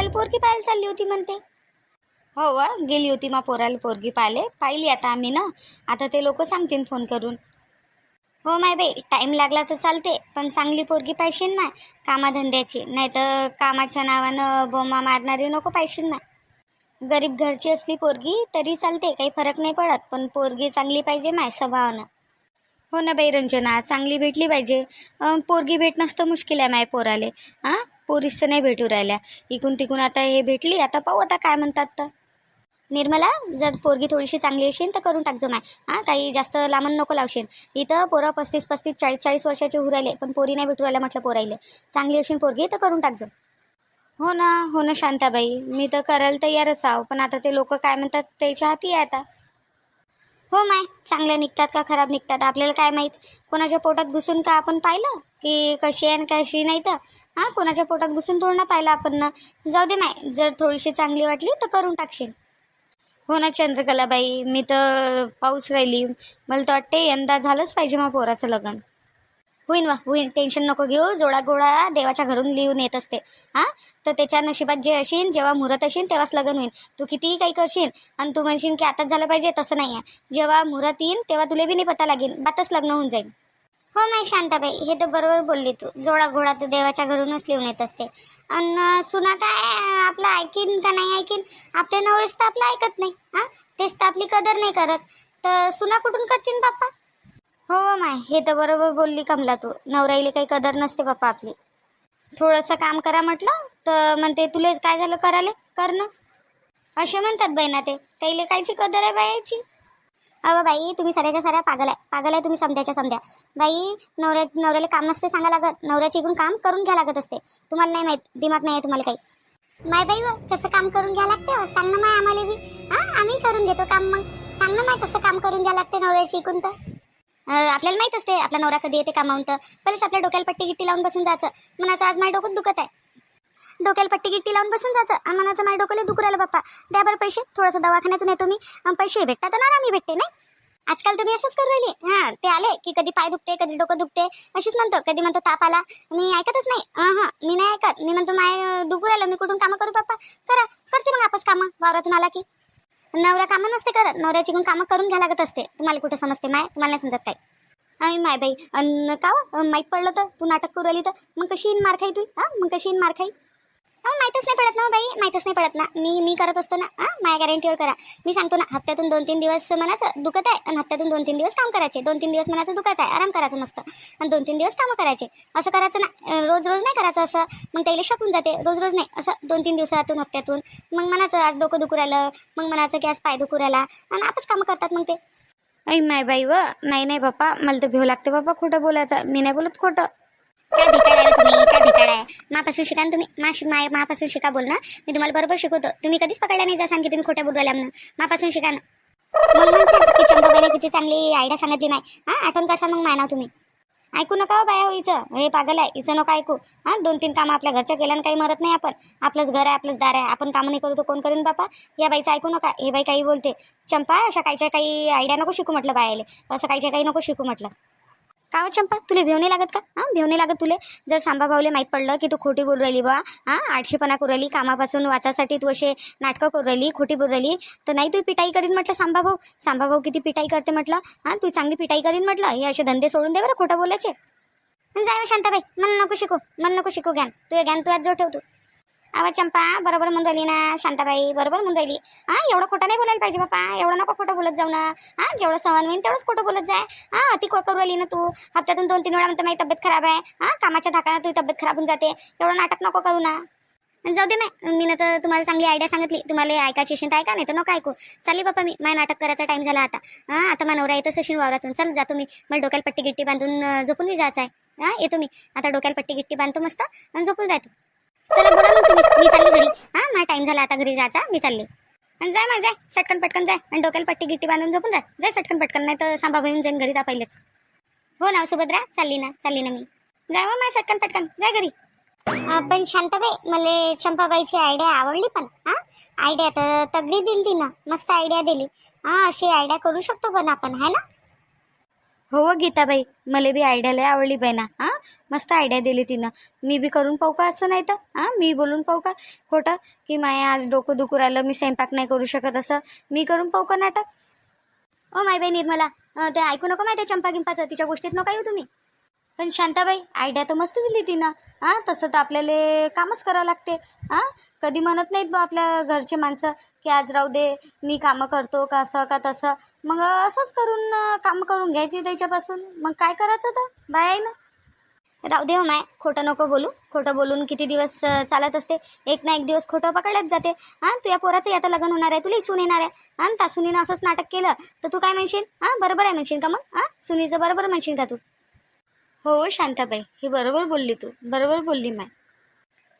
पोराला पोरगी पाहायला चालली होती म्हणते. हो वा गेली होती मा पोराला पोरगी पाहिले पाहिली आता आम्ही ना. आता ते लोक सांगतील फोन करून. हो माय बाई टाईम लागला तर चालते पण चांगली पोरगी पाहिजे ना कामाधंद्याची. नाही तर कामाच्या नावानं बोमा मारणारी नको पाहिजे ना गरीब घरची असली पोरगी तरी चालते काही फरक नाही पडत पण पोरगी चांगली पाहिजे माय स्वभावानं. हो ना बाई रंजना चांगली भेटली पाहिजे. पोरगी भेटणंच तर मुश्किल आहे माय पोराले. हां पोरीस नाही भेटू राहिल्या. इकून तिकून आता हे भेटली आता पाहू आता काय म्हणतात तर. निर्मला जर पोरगी थोडीशी चांगली असेल तर करून टाकजो माय हां काही जास्त लांबण नको लावशील. इथं पोरं पस्तीस पस्तीस चाळीस चाळीस वर्षाचे होऊ राहिले पण पोरी नाही भेटू राहिल्या म्हटलं पोरायले. चांगली असेल पोरगी तर करून टाकजो हो ना हो ना शांताबाई. मी तर करायला तयारच आहो पण आता ते लोक काय म्हणतात त्याच्या हाती आहे आता. हो माय चांगल्या निघतात का खराब निघतात आपल्याला काय माहीत? कोणाच्या पोटात घुसून का आपण पाहिलं? की कशी आहे आणि कशी नाही तर हां कोणाच्या पोटात घुसून थोडं ना पाहिलं आपण ना. जाऊ दे माय जर थोडीशी चांगली वाटली तर करून टाकशील. हो ना चंद्रकलाबाई मी तर पाऊस राहिली. मला तर वाटते यंदा झालंच पाहिजे मग पोराचं लग्न. होईन वा होईन. टेन्शन नको घेऊ. जोडा गोळा देवाच्या घरून लिहून येत असते. हां? तर त्याच्या नशिबात जे असेन जेव्हा मुहूर्त असेल तेव्हाच लग्न होईल तू कितीही काही करशील आणि तू म्हणशील की आताच झालं पाहिजे तसं नाही आहे. जेव्हा मुहूर्त येईन तेव्हा तुला बी नाही पता लागेल. बातच लग्न होऊन जाईल हो नाही शांताबाई हे तर बरोबर बोलली तू. जोडा घोडा तर देवाच्या घरूनच लिहून येत असते. आणि सुना काय आपलं ऐकीन का नाही ऐकीन? आपले नवरेच तर आपलं ऐकत नाही हां? तेच तर आपली कदर नाही करत. तर सुना कुठून करतील बाप्पा? हो माय हे तर बरोबर बोलली कमला तू. नवराईले काही कदर नसते बाप्पा आपली. थोडंसं काम करा म्हटलं तर म्हणते तुले काय झालं कराले कर ना. असे म्हणतात बहिणा ते. त्याला कायची कदर आहे बायाची? अहो बाई तुम्ही सऱ्याच्या साऱ्या पागल आहे. पागल आहे तुम्ही समध्याच्या समध्या बाई नवऱ्या नवऱ्याला काम नसते सांगा लागत. नवऱ्याची इकडून काम करून घ्या लागत असते. तुम्हाला नाही माहीत दिमाग नाही आहे तुम्हाला काही. माय बाई कसं काम करून घ्या लागते सांग ना माय आम्हाला बी. हां आम्ही करून घेतो काम मग. सांग ना माय कसं काम करून घ्या लागते नवऱ्याची इकून तर. आपल्याला माहीत असते आपला नवरा कधी येते कामावून तर. पहिलेच आपल्या डोक्याला पट्टी गिट्टी लावून बसून जायचं. मनाचं आज माझ्या डोकं दुखत आहे. डोक्याला पट्टी गिट्टी लावून बसून जायचं. आणि मनाचं माझ्या डोक्याला दुखू राहिलं बाप्पा. द्या बरं पैसे. थोडंसं दवाखान्यातून येतो मी. पैसे भेटतात ना आम्ही भेटते नाही? आजकाल तुम्ही असंच करू राहिली. हां ते आले की कधी पाय दुखते कधी डोकं दुखते. अशीच म्हणतो कधी म्हणतो ताप आला. मी ऐकतच नाही. हां मी नाही ऐकत. मी म्हणतो माय दुखू राहिलं मी कुठून कामं करू पप्पा करा. करते मग आपस कामं. वावरातून आला की. नवरा कामं नसते करत. नवऱ्याची पण कामं करून घ्या लागत असते. तुम्हाला कुठं समजते माय? तुम्हाला नाही समजत काय आई माय बाई. अन का हो? माहीत पडलं तर? तू नाटक करू राहिली तर? मग कशी येईन मार खाई तू हां? मग कशी येईन मार खाई? अहो माहीतच नाही पडत ना हो बाई माहीतच नाही पडत ना. मी मी करत असतो ना हां माझ्या गॅरंटीवर करा. मी सांगतो ना हप्त्यातून दोन तीन दिवस मनाचं दुखत आहे आणि हप्त्यातून दोन तीन दिवस काम करायचे. दोन तीन दिवस मनाचं दुखत आहे आराम करायचं मस्त. आणि दोन तीन दिवस कामं करायचे. असं करायचं ना रोज रोज नाही करायचं असं. मग त्याला शकून जाते रोज रोज नाही. असं दोन तीन दिवसातून हप्त्यातून. मग मनाचं आज डोकं दुखू राहिलं मग मनाचं की आज पाय दुखू राहिला. आणि आपच कामं करतात मग ते. ऐ माय बाई व नाही नाही बाप्पा. मला तर भिव लागते बाप्पा खोटं बोलायचं. मी नाही बोलत खोटं. काय भिकाड आहे तुम्ही? काय भिकाड आहे? मापासून शिका ना तुम्ही? माशी माय मापासून शिका बोल ना मी तुम्हाला बरोबर शिकवतो. तुम्ही कधीच पकडला नाही जा सांग की तुम्ही खोट्या बोलू म्हणून. मापासून शिका ना मग म्हणसान की किती चांगली आयडिया सांगितली नाही. हां आठवण करसा मग माय नाव तुम्ही. ऐकू नका हो बाया हो हिचं. हे पागल आहे. हिचं नका ऐकू. हां दोन तीन कामं आपल्या घरच्या केल्यानं काही मरत नाही आपण. आपलंच घर आहे आपलंच दार आहे. आपण कामं नाही करू तर कोण करेन बापा? या बाईचं ऐकू नका. हे बाई काही बोलते. चंपा अशा काहीच्या काही आयडिया नको शिकू म्हटलं बायाले. असं काहीच्या काही नको शिकू म्हटलं. का हो चंपा? तुला भेव नाही लागत का? हां भेव नाही लागत तुले? जर सांबा भाऊले माहीत पडलं की तू खोटी बोलू राहिली बा हां आठशेपणा करू राहिली कामापासून वाचासाठी तू असे नाटकं करू राहिली खोटी बोलू राहिली तर नाही तू पिटाई करीन म्हटलं सांबा भाऊ? सांबा भाऊ किती पिटाई करते म्हटलं? हां तू चांगली पिटाई करीन म्हटलं? हे असे धंदे सोडून दे बरं खोटं बोलायचे. जाय शांताबाई मला नको शिकू मला नको शिकू ज्ञान. तू ज्ञान तू आज जो ठेवतो अवा चंपा बरोबर म्हणून राहिली ना. शांताबाई बरोबर म्हणून राहिली. हां एवढं खोटं नाही बोलायला पाहिजे बापा. एवढं नको खोटं बोलत जाऊ ना. हां जेवढं सहन होईल तेवढंच खोटं बोलत जाय. हां अति को करू राहिली ना तू. हप्त्यातून दोन तीन वेळा म्हणतो माझी तब्येत खराब आहे. हां कामाच्या धाकानं तुझी तब्येत खराब होऊन जाते. एवढं नाटक नको करू ना. जाऊ दे नाही मी ना तर तुम्हाला चांगली आयडिया सांगितली. तुम्हाला ऐकायची असेल तर ऐका नाही तर नको ऐकू. चालेल बापा मी. माझ्या नाटक करायचा टाईम झाला आता. हां आता मला नवरा येतच असेल वावरातून. चल जातो मी. मला डोक्याला पट्टी गिट्टी बांधून झोपून जायचं आहे हां येतो मी. आता डोक्याला पट्टी गिट्टी बांधतो मस्त. आणि झोपून राहतो. चला बोला मग तुम्ही. मी चालली घरी. हा मला टाईम झाला आता घरी जायचा. मी चालले. आणि जाय मग जाय. सटकन पटकन जाय. आणि डोक्याला पट्टी गिट्टी बांधून झोपून राह. जाय सटकन पटकन नाही तर सांभाळ बहीण जाईन घरी जा पहिलेच. हो ना सुभद्रा. चालली ना चालली ना मी. जाय हो माझ्या सटकन पटकन. जाय घरी. पण शांताबाई मला चंपाबाईची आयडिया आवडली पण हा? आयडिया तर तगडी दिली ती ना. मस्त आयडिया दिली. हा अशी आयडिया करू शकतो पण आपण है ना? हो, हो गीताबाई. मला बी आयडिया लय आवडली बाई ना हां? मस्त आयडिया दिली तिनं. मी बी करून पाहू का असं नाही तर हां? मी बोलून पाहू का? खोटं? की माय आज डोकं दुखू राहिलं मी स्वयंपाक नाही करू शकत असं. मी करून पाहू का नाटक? ओ माय बाई निर्मला. ते ऐकू नको माहिती चंपा गिंपाचं तिच्या गोष्टीत नको येऊ तुम्ही. पण शांताबाई आयडिया तर मस्त दिली तिनं. हां तसं तर आपल्याला कामच करावं लागते. हां कधी म्हणत नाहीत बा आपल्या घरचे माणसं की आज राहू दे मी कामं करतो का असं का तसं. मग असंच करून कामं करून घ्यायची त्याच्यापासून. मग काय करायचं तर? बाय ना. राहू दे हो माय खोटं नको बोलू. खोटं बोलून किती दिवस चालत असते? एक ना एक दिवस खोटं पकडत जाते. हां तुझ्या पोराचं आता लग्न होणार आहे तुला सून येणार आहे. हां त्या सुनीनं असंच नाटक केलं तर तू काय म्हणशील? हां बरोबर आहे म्हणशील का मग? हां सुनीचं बरोबर म्हणशील का तू? हो शांताबाई. ही बरोबर बोलली तू. बरोबर बोलली माय.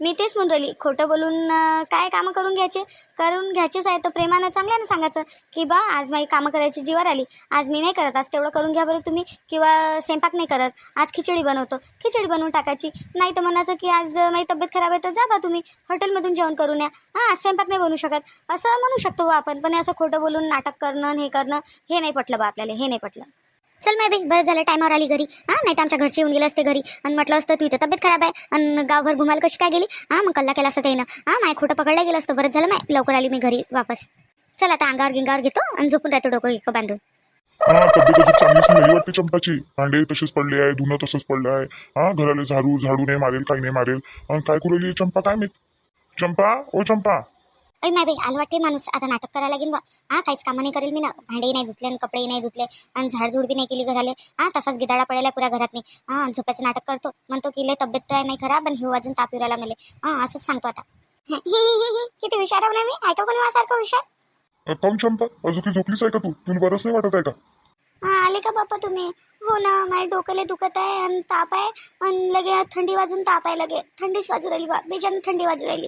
मी तेच म्हणून राहिली खोटं बोलून काय कामं करून घ्यायचे? करून घ्यायचेच आहे तर प्रेमानं चांगल्यानं सांगायचं? की बा आज माझी कामं करायची जीवावर आली. आज मी नाही करत. आज तेवढं करून घ्या बरं तुम्ही. किंवा स्वयंपाक नाही करत. आज खिचडी बनवतो. खिचडी बनवून टाकायची. नाही तर म्हणायचं की आज माझी तब्येत खराब आहे तर जा बा तुम्ही. हॉटेलमधून जेवण करून या. हां आज स्वयंपाक नाही बनवू शकत. असं म्हणू शकतो बा आपण. पण असं खोटं बोलून नाटक करणं हे करणं हे नाही पटलं बा आपल्याला. हे नाही पटलं. चल माय बाई बरं झालं टायमावर आली घरी. हां नाही तर आमच्या घरचे येऊन गेले असते घरी. आणि म्हटलं असतं तू इथं तब्येत खराब आहे? आणि गावभर घुमायला कशी काय गेली? हां मग कल्ला केला असतं त्यानं. हां माय खोटं पकडलं गेलं असतं. बरं झालं माय लवकर आली मी घरी वापस. चल आता अंगावर गिंगावर घेतो आणि झोपून राहतो डोकं गिकं बांधून. हा तब्येत चांगलीच नाही वाटते चंपाची भांडे तसेच पडले आहे धुणं तसंच पडलं आहे. हा घराला झाडू झाडू नाही मारेल काही नाही मारेल. आणि काय करू चंपा काय मी चंपा ओ चंपा. अरे माय बाई आलं वाटते माणूस. आता नाटक करायला लागेल बा. हां काहीच कामं नाही करेल मी ना. भांडेही नाही धुतले आणि कपडेही नाही धुतले. आणि झाडझूड बी नाही केली घराले. हां तसाच गिदाडा पडायला पुऱ्या घरात नाही हां झोपायचं नाटक करतो. म्हणतो की लय तब्येत आहे नाही खराब आणि हिव अजून ताप येऊ मला. हां असंच सांगतो आता. किती हुशार आहे ना मी? ऐका कोणी माझ्यासारखं हुशार. काहून चंपा अजून काही झोपलीच आहे का तू? तुला बरंच नाही वाटत आहे का? हा आले का बाप्पा तुम्ही? हो ना माझ्या डोक्याला दुखत आहे आणि ताप आहे. आणि लगे थंडी वाजून ताप आहे लगे. थंडीच वाजू राहिली बा. बेजान थंडी वाजू राहिली.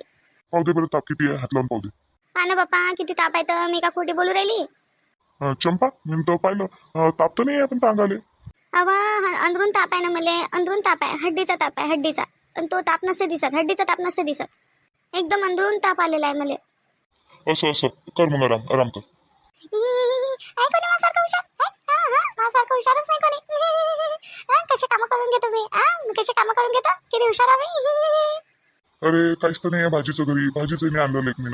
पाहू दे बरं ताप किती आहे हात लावून पाहू दे. हा ना बाप्पा किती ताप आहे तर मी का खोटी बोलू राहिली? अ, चंपा मी तर पाहिलं. अ, ताप तर नाही आहे पण सांगाले अवा अंदरून ताप आहे ना मला अंदरून ताप आहे हड्डीचा ताप आहे हड्डीचा. पण तो ताप नसते दिसत हड्डीचा ताप नसते दिसत. एकदम अंदरून ताप आलेला आहे मला. असं असं कर मग आराम आराम कर. आहे कोणी माझ्यासारखं हुशार? है? हा, हा, माझ्यासारखं हुशारच नाही कोणी? हा, कसे कामं करून घेतो मी? हा मी कसे कामं करून घेतो? किती हुशार आहे अरे काहीच तर नाही आहे भाजीचं घरी. भाजीचं मी आणलं एक मी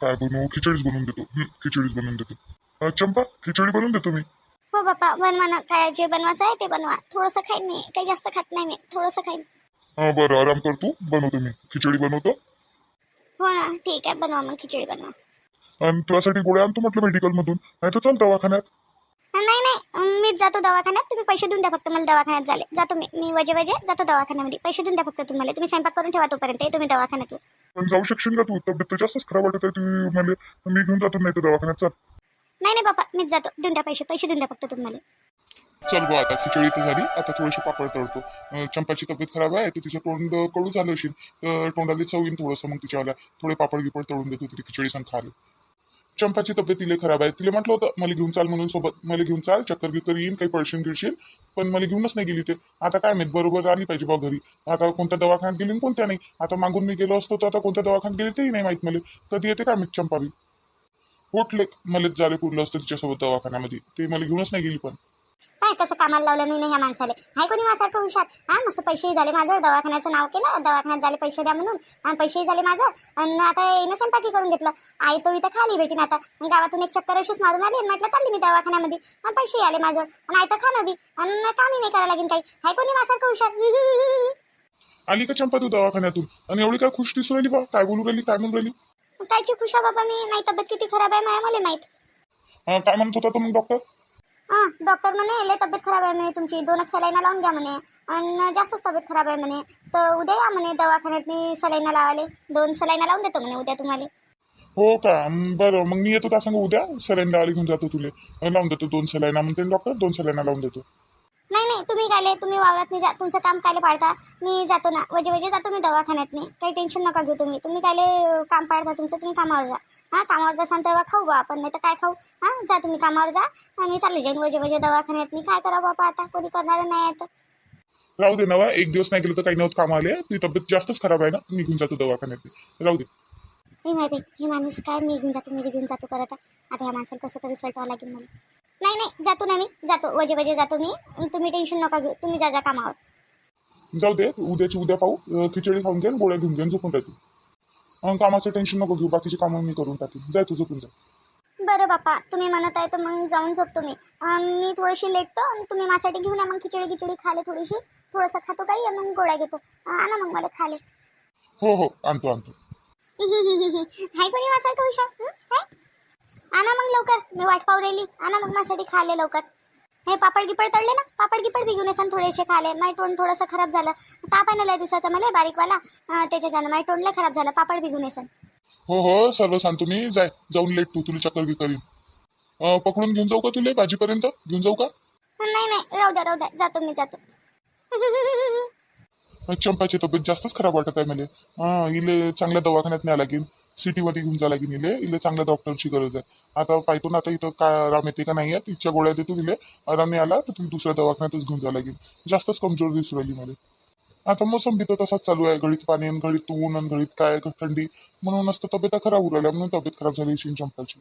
काय बनवू? खिचडीच बनवून देतो. खिचडीच बनवून देतो. चंपा खिचडी बनवून देतो मी. हो बाप्पा. बनवा ना काय जे बनवायचं आहे ते बनवा. थोडंसं खाईन मी. काही जास्त खात नाही मी. थोडंसं खाईन. हा बरं आराम कर तू. बनवतो मी. खिचडी बनवतो. हो ना. ठीक आहे. बनवा मग. खिचडी बनवा. आणि तुझ्यासाठी गोळ्या आणतो म्हटलं मेडिकलमधून नाही तर चल दवाखान्यात. जातो दवाखान्यात तुम्ही पैसे देऊन द्या फक्त मला दवाखान्यात झाले. जातो मी. मी वजे वजे जातो दवाखान्यामध्ये. पैसे देऊन द्या फक्त तुम्हाला. तुम्ही स्वयंपाक करून ठेवा तोपर्यंत. तुम्ही दवाखान्यात पण जाऊ शकशील का तू? तब्येत तर जास्तच खराब वाटत आहे. तू मला मी घेऊन जातो नाही तर दवाखान्यात चल. नाही नाही बाप्पा मीच जातो. देऊन द्या पैसे. पैसे देऊन द्या फक्त तुम्हाला चल गो आता. खिचडी तर झाली. आता थोडीशी पापड तळतो. चंपाची तब्येत खराब आहे तर तिचं तोंड कडू झालं असेल तर तोंडाला चव येईन थोडंसं मग तिच्यावाल्या. थोडे पापड गिपड तळून देतो तिथे खिचडी सांग खाले. चंपाची तब्येत तिला खराब आहे. तिला म्हटलं होतं मला घेऊन चाल म्हणून सोबत. मला घेऊन चाल चक्कर गिक्कर येईन काही पळशीन गिळशील पण मला घेऊनच नाही गेली ते. आता काय माहीत बरोबर आली पाहिजे बा घरी. आता कोणत्या दवाखान्यात गेली कोणत्या नाही. आता मागून मी गेलो असतो तर आता कोणत्या दवाखान्यात गेली तेही नाही माहीत मला. कधी येते काय माहीत चंपावी. उठले मलाच जाले पुरलं असतं तिच्यासोबत दवाखान्यामध्ये. ते मला घेऊनच नाही गेली पण. काय कसं कामाला लावलं? मी नाही ह्या माणसाला. हाय कोणी माझ्यासारखं हुशार? हा मस्त पैसेही झाले माझं दवाखान्याचं नाव केलं. दवाखान्यात झाले पैसे द्या म्हणून. आणि पैसेही झाले माझं आणि आता येणं स्वयंपाकी करून घेतलं. आई तो इथं खाली भेटीन आता. गावातून एक चक्कर अशीच मारून आली. आणि म्हटलं चालली मी दवाखान्यामध्ये. आणि पैसेही आले माझं आणि आई तर खाणं बी. आणि कामही नाही करायला लागेल काही. हाय कोणी माझ्यासारखं हुशार? आली का चंपा तू दवाखान्यातून? आणि एवढी काय खुश दिसून राहिली बा? काय बोलू राहिली काय म्हणून राहिली? कायची खुशा बाबा मी नाही तब्येत किती खराब आहे माया मला माहीत. अं, काय म्हणत होता तो मग डॉक्टर डॉक्टर म्हणे लय तब्येत खराब आहे म्हणे तुमची. दोनच सलाईना लावून घ्या म्हणे. आणि जास्तच तब्येत खराब आहे म्हणे. तर उद्या या म्हणे दवाखान्यात मी सलाईना लावाले दोन सलाईना लावून देतो म्हणे उद्या तुम्हाला. हो का? अं, बरं मग मी येतो त्या सांग उद्या सलाईन लावायला घेऊन जातो तुले. लावून देतो दोन सलाईना म्हणते डॉक्टर दोन सलाईना लावून देतो. नाही नाही तुम्ही कायले तुम्ही वावरात नाही जा तुमचं काम कायले पाडता? मी जातो ना वजे वजे जातो मी दवाखान्यात नाही. काही टेन्शन नका घेऊ तुम्ही. तुम्ही कायले काम पाडता तुमचं तुम्ही कामावर जा. हां कामावर जा सांग तेव्हा खाऊ बा आपण नाही तर काय खाऊ? हां जा तुम्ही कामावर जा आणि चालले जाईन वजे वजे दवाखान्यात. मी काय करा बाबा आता? कोणी करणार नाही आता. राहू दे नवा एक दिवस नाही गेलं तर काही नव्हतं काम आले. ती तब्येत जास्तच खराब आहे ना निघून जातो दवाखान्यात. राहू दे. नाही माहिती हे माणूस काय? मी घेऊन जातो मी घेऊन जातो करत. आता ह्या माणसाला कसं तरी सटवावं लागेल मला. नाही नाही जातो ना मी जातो. वजे वजे जातो मी. तुम्ही टेन्शन नका घेऊ. तुम्ही जा जा कामावर. जाऊ दे उद्याची उद्या पाहू. खिचडी खाऊन घ्या गोळ्या घेऊन घ्या आणि झोपून राहतील कामाचं टेन्शन नको घेऊ. बाकीची कामं मी करून टाकेन जाय तू झोपून जा. बरं बाप्पा तुम्ही म्हणत आहे तर मग जाऊन झोपतो मी. मी थोडीशी लेटतो आणि तुम्ही माझ्यासाठी घेऊन या. मग खिचडी खिचडी खाले थोडीशी. थोडंसं खातो काही आणि मग गोळ्या घेतो. आणा मग मला खाले. हो हो आणतो आणतो. हाय कोणी वाचायचं हुशार? हाय? आणा मग लवकर. मी वाट पाहू राहिली. आणा मग माझ्यासाठी खाले लवकर. हे पापड गिपड तळले ना? पापड गिपड बी घेऊन येसान थोडेसे खाले. माझं तोंड थोडंसं खराब झालं. ताप आहे ना लय दिवसाचा मला बारीकवाला. त्याच्याच्यानं माझं तोंड लय खराब झालं. पापड बी घेऊन येसान हो हो सर्व सांगतो मी जाय जाऊन लेट तू तुला चक्कर बी करीन अं, पकडून घेऊन जाऊ का तुला भाजीपर्यंत? घेऊन जाऊ का? नाही नाही. राहू द्या राहू द्या. जातो मी जातो. चंपाची तब्येत जास्तच खराब वाटत आहे मला हां इले चांगल्या दवाखान्यात न्याय लागेल. सिटीमध्ये घेऊन जा लागेल इले. इले चांगल्या डॉक्टरची गरज आहे. आता पाहतो ना आता इथं काय आराम येते का नाही आहे तिच्या गोळ्या देतो इले. आराम नाही आला तर तुम्ही दुसऱ्या दवाखान्यातच घेऊन जा लागेल. जास्तच कमजोर दिसू राहिली मला आता मोसंबी तर तसाच चालू आहे. घडीत पाणी आणि घडीत ऊन आणि घडीत काय थंडी. म्हणूनच तर तब्येत खराब उरल्या म्हणून तब्येत खराब झाली शिन चंपाची.